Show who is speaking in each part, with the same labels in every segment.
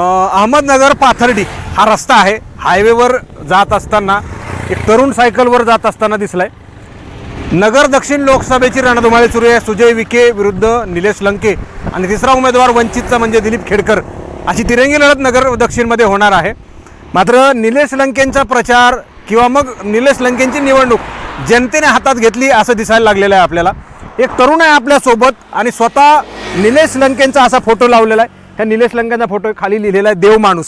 Speaker 1: अहमदनगर पाथर्डी हा रस्ता आहे. हायवेवर जात असताना एक तरुण सायकलवर जात असताना दिसलाय. नगर दक्षिण लोकसभेची रणधुमाळी सुरू आहे. सुजय विखे विरुद्ध निलेश लंके आणि तिसरा उमेदवार वंचितचा म्हणजे दिलीप खेडकर अशी तिरंगी लढत नगर दक्षिणमध्ये होणार आहे. मात्र निलेश लंकेंचा प्रचार किंवा मग निलेश लंकेंची निवडणूक जनतेने हातात घेतली असं दिसायला लागलेलं आहे आपल्याला. एक तरुण आहे आपल्यासोबत आणि स्वतः निलेश लंकेंचा असा फोटो लावलेला आहे. ह्या निलेश लंकेंचा फोटो खाली लिहिलेला आहे देव माणूस.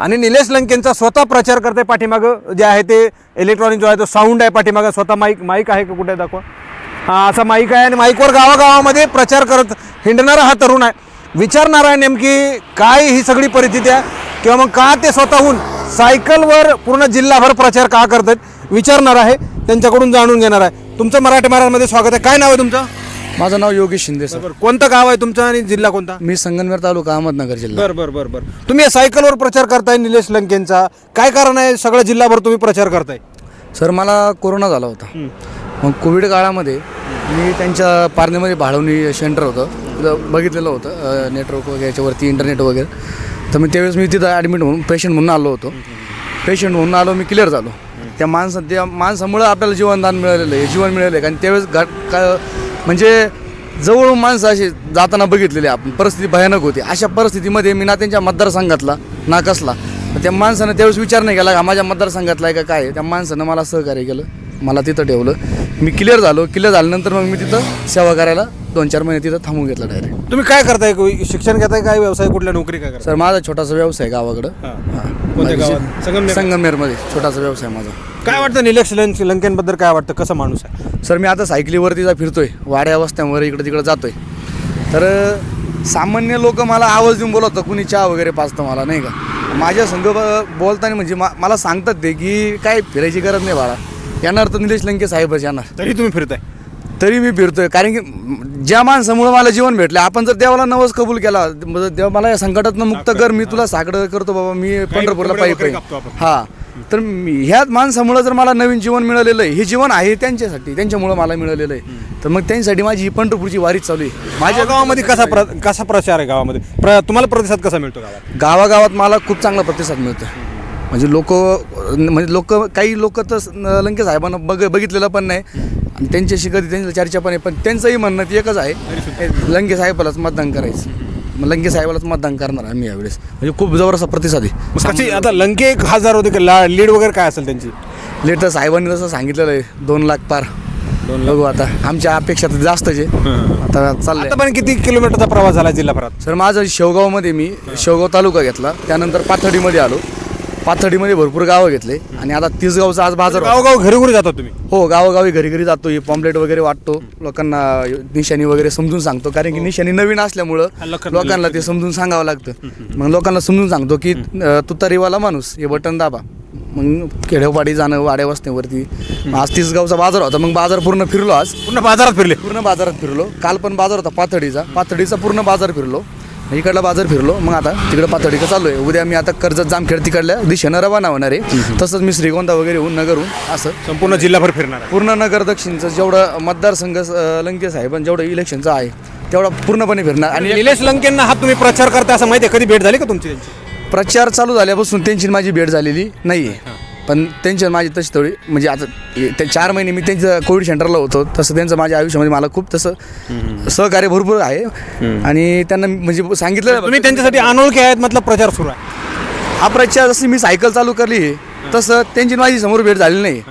Speaker 1: आणि निलेश लंकेंचा स्वतः प्रचार करते पाठीमागं. जे आहे ते इलेक्ट्रॉनिक जो आहे तो साऊंड आहे पाठीमागं. स्वतः माईक माईक आहे का कुठे दाखवा? हा असा माईक आहे आणि माईकवर गावागावामध्ये प्रचार करत हिंडणारा हा तरुण आहे. विचारणार आहे नेमकी काय ही सगळी परिस्थिती आहे? किंवा मग का ते स्वतःहून सायकलवर पूर्ण जिल्हाभर प्रचार का करतात? विचारणार आहे. त्यांच्याकडून जाणून घेणार आहे. तुमचं मराठी महाराजमध्ये स्वागत आहे. काय नाव आहे तुमचं?
Speaker 2: माझं नाव योगेश शिंदे सर.
Speaker 1: बरं कोणतं गाव आहे तुमचं आणि जिल्हा कोणता?
Speaker 2: मी संगमनेर तालुका अहमदनगर जिल्हा.
Speaker 1: बर बर बर बर. तुम्ही या सायकलवर प्रचार करताय निलेश लंकेंचा. काय कारण आहे? सगळ्या जिल्हाभर तुम्ही प्रचार करताय.
Speaker 2: सर मला कोरोना झाला होता. मग कोविड काळामध्ये मी त्यांच्या पारनेमध्ये भाडवणी सेंटर होतं. तिथं बघितलेलं होतं नेटवर्क वगैरे याच्यावरती इंटरनेट वगैरे. तर मी त्यावेळेस मी तिथं ॲडमिट म्हणून पेशंट म्हणून आलो होतो. पेशंट म्हणून आलो मी क्लिअर झालो. त्या माणसा त्या माणसामुळं आपल्याला जीवनदान मिळालेलं आहे जीवन मिळालं आहे. कारण त्यावेळेस घाट का म्हणजे जवळून माणसं अशी जाताना बघितलेली आपण. परिस्थिती भयानक होती. अशा परिस्थितीमध्ये मी ना त्यांच्या मतदारसंघातला ना कसला. त्या माणसानं त्यावेळेस विचार नाही केला का माझ्या मतदारसंघातला आहे का काय? त्या माणसानं मला सहकार्य केलं. मला तिथं ठेवलं. मी क्लिअर झालो. क्लिअर झाल्यानंतर मग मी तिथं सेवा करायला दोन चार महिने तिथं थांबून घेतलं डायरेक्ट
Speaker 1: तुम्ही काय करताय? शिक्षण घेताय काय व्यवसाय कुठल्या? नोकरी काय
Speaker 2: सर माझा छोटासा व्यवसाय गावाकडं.
Speaker 1: संगमनेर.
Speaker 2: संगमनेरमध्ये. छोटासा व्यवसाय माझा.
Speaker 1: काय वाटतं निलेश लं- लंकेंबद्दल काय वाटतं? कसं माणूस आहे?
Speaker 2: सर मी आता सायकलीवरती जा फिरतोय. वाड्या वस्त्यांवर इकडं तिकडं जातोय. तर सामान्य लोक मला आवाज देऊन बोलवतं कुणी चहा वगैरे पाचतं मला नाही का? माझ्या संघ बोलताना म्हणजे मा- मला सांगतात ते की काय फिरायची गरज नाही बाळा. येणार तर निलेश लंके साहेबच येणार.
Speaker 1: तरी तुम्ही फिरताय.
Speaker 2: तरी मी फिरतोय कारण की ज्या माणसामुळे मला जीवन भेटले आपण जर देवाला नवस कबूल केला देव मला या संकटातनं मुक्त कर मी तुला साकडं करतो बाबा मी पंढरपूरला पायी पायी. हा. तर मी- ह्याच माणसामुळं जर मला नवीन जीवन मिळालेलं आहे हे जीवन आहे त्यांच्यासाठी त्यांच्यामुळं मला मिळालेलं आहे. तर मग त्यांच्यासाठी माझी ही पंढरपूरची वारीच चालू आहे.
Speaker 1: माझ्या गावामध्ये कसा प्र कसा प्रचार आहे गावामध्ये? प्र तुम्हाला प्रतिसाद कसा मिळतो गावात?
Speaker 2: गावागावात मला खूप चांगला प्रतिसाद मिळतो म्हणजे लोक म्हणजे लोक काही लोक तर स- न- लंके साहेबांना बघ बघितलेलं पण नाही. आणि त्यांच्याशी कधी त्यांची चर्चा पण आहे पण त्यांचंही म्हणणं ते एकच आहे लंके साहेबालाच मतदान करायचं. मग लंके साहेबालाच मतदान करणार आम्ही यावेळेस. म्हणजे खूप जबरदस्त प्रतिसाद आहे.
Speaker 1: कशी आता लंके एक हजार होते का? ला- लीड वगैरे काय असेल त्यांची?
Speaker 2: लेट तर साहेबांनी जसं सांगितलेलं आहे. दोन लाख पार. बघू आता. आमच्या अपेक्षा तर जास्तच आहे. आता चाललंय.
Speaker 1: आता पण किती किलोमीटरचा प्रवास झाला जिल्हाभरात?
Speaker 2: सर माझं शेवगावमध्ये मी शेवगाव तालुका घेतला. त्यानंतर पाथर्डीमध्ये आलो. पाथर्डीमध्ये भरपूर गावं घेतले आणि आता तीस गावचा आज बाजार.
Speaker 1: गावोगाव घरी घरी जाता तुम्ही?
Speaker 2: हो गावोगावी घरी घरी जातो. हे पॉम्पलेट वगैरे वाटतो. लोकांना निशाणी वगैरे समजून सांगतो. कारण की निशाणी नवीन असल्यामुळं
Speaker 1: हा,
Speaker 2: लोकांना ते समजून सांगावं लागतं. मग लोकांना समजून सांगतो की तुतारीवाला माणूस हे बटन दाबा. मग खेडेवाडी जाणं वाड्या वस्त्यावरती. आज तीस गावचा बाजार होता. मग बाजार पूर्ण फिरलो आज.
Speaker 1: पूर्ण बाजारात फिरले?
Speaker 2: पूर्ण बाजारात फिरलो. काल पण बाजार होता पाथर्डीचा. पाथर्डीचा पूर्ण बाजार फिरलो. इकडला बाजार फिरलो. मग आता तिकडं पाथर्डीचं चालू आहे उद्या मी आता कर्जत जामखेड तिकडल्या दिशेनं रवाना होणार आहे. तसंच मी श्रीगोंदा वगैरे होऊन नगरहून असं
Speaker 1: संपूर्ण जिल्हाभर फिरणार आहे.
Speaker 2: पूर्ण नगर दक्षिणचं जेवढं मतदारसंघ अं, लंके साहेबांचं जेवढं इलेक्शनचं आहे तेवढा पूर्णपणे फिरणार.
Speaker 1: आणि निलेश लंकेंना हा तुम्ही प्रचार करता असं माहिती आहे? कधी भेट झाली का तुमची त्यांची?
Speaker 2: प्रचार चालू झाल्यापासून त्यांची माझी भेट झालेली नाही आहे पण त्यांची माझी तशी थोडी म्हणजे आता ते चार महिने मी त्यांचं कोविड सेंटरला होतो तसं त्यांचं माझ्या आयुष्यामध्ये मला खूप तसं सहकार्य भरपूर आहे. आणि त्यांना म्हणजे सांगितलं
Speaker 1: तुम्ही त्यांच्यासाठी अनोळखी आहेत मतलब प्रचार सुरू आहे.
Speaker 2: हा प्रचार जशी मी सायकल चालू करली तसं त्यांची माझी समोर भेट झाली नाही.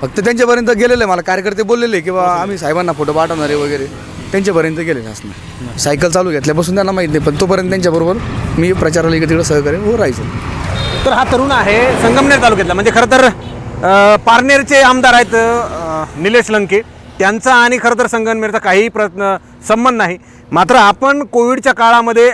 Speaker 2: फक्त त्यांच्यापर्यंत गेलेलं आहे मला कार्यकर्ते बोललेले की बा आम्ही साहेबांना फोटो पाठवणार वगैरे. त्यांच्यापर्यंत गेलेले असणार. सायकल चालू घेतल्यापासून त्यांना माहीत नाही पण तोपर्यंत त्यांच्याबरोबर मी प्रचाराला इकडे तिकडे सहकार्य हो राहायचं.
Speaker 1: तर हा तरुण आहे संगमनेर तालुक्यातला. म्हणजे खरं तर पारनेरचे आमदार आहेत निलेश लंके. त्यांचा आणि खरं तर संगमनेरचा काहीही प्रश्न संबंध नाही. मात्र आपण कोविडच्या काळामध्ये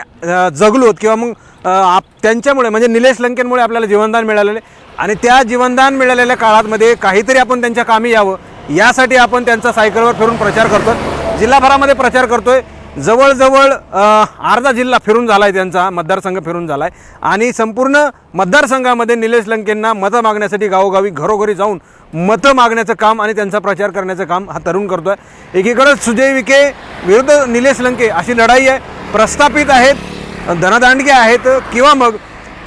Speaker 1: जगलोत किंवा मग आप त्यांच्यामुळे म्हणजे निलेश लंकेंमुळे आपल्याला जीवनदान मिळालेले आणि त्या जीवनदान मिळालेल्या काळामध्ये काहीतरी आपण त्यांच्या कामी यावं. यासाठी आपण त्यांचा सायकलवर फिरून प्रचार करतो जिल्हाभरामध्ये प्रचार करतोय. जवळजवळ अर्धा जिल्हा फिरून झाला आहे त्यांचा मतदारसंघ फिरून झाला आहे आणि संपूर्ण मतदारसंघामध्ये निलेश लंकेंना मतं मागण्यासाठी गावोगावी घरोघरी जाऊन मतं मागण्याचं काम आणि त्यांचा प्रचार करण्याचं काम हा तरुण करतो आहे एकीकडं सुजय विखे विरुद्ध निलेश लंके अशी लढाई आहे. प्रस्थापित आहेत धनदांडगे आहेत किंवा मग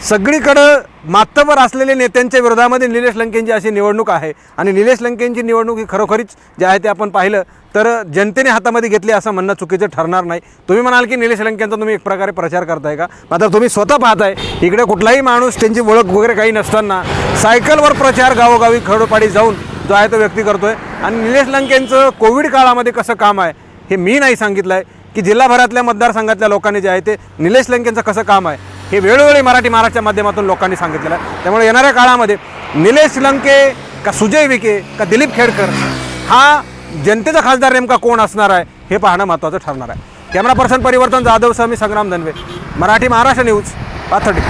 Speaker 1: सगळीकडं मातबर असलेले नेत्यांच्या विरोधामध्ये निलेश लंकेंची अशी निवडणूक आहे. आणि निलेश लंकेंची निवडणूक ही खरोखरीच जे आहे ते आपण पाहिलं. तर जनतेने हातामध्ये घेतली असं म्हणणं चुकीचं ठरणार नाही. तुम्ही म्हणाल की निलेश लंकेंचा तुम्ही एक प्रकारे प्रचार करताय का? मात्र तुम्ही स्वतः पाहताय इकडे कुठलाही माणूस त्यांची ओळख वगैरे काही नसताना सायकलवर प्रचार गावोगावी खडोपाडी जाऊन जो आहे तो व्यक्ती करतोय. आणि निलेश लंकेंचं कोविड काळामध्ये कसं काम आहे हे मी नाही सांगितलं आहे की जिल्हाभरातल्या मतदारसंघातल्या लोकांनी जे आहे ते निलेश लंकेंचं कसं काम आहे हे वेळोवेळी मराठी महाराष्ट्राच्या माध्यमातून लोकांनी सांगितलेलं आहे. त्यामुळे येणाऱ्या काळामध्ये निलेश लंके का सुजय विखे का दिलीप खेडकर हा जनतेचा खासदार नेमका कोण असणार आहे हे पाहणं महत्त्वाचं ठरणार आहे. Camera person Parivartan Jadhav Swami Sangram Dhanve. Marathi Maharashtra news Pathardi.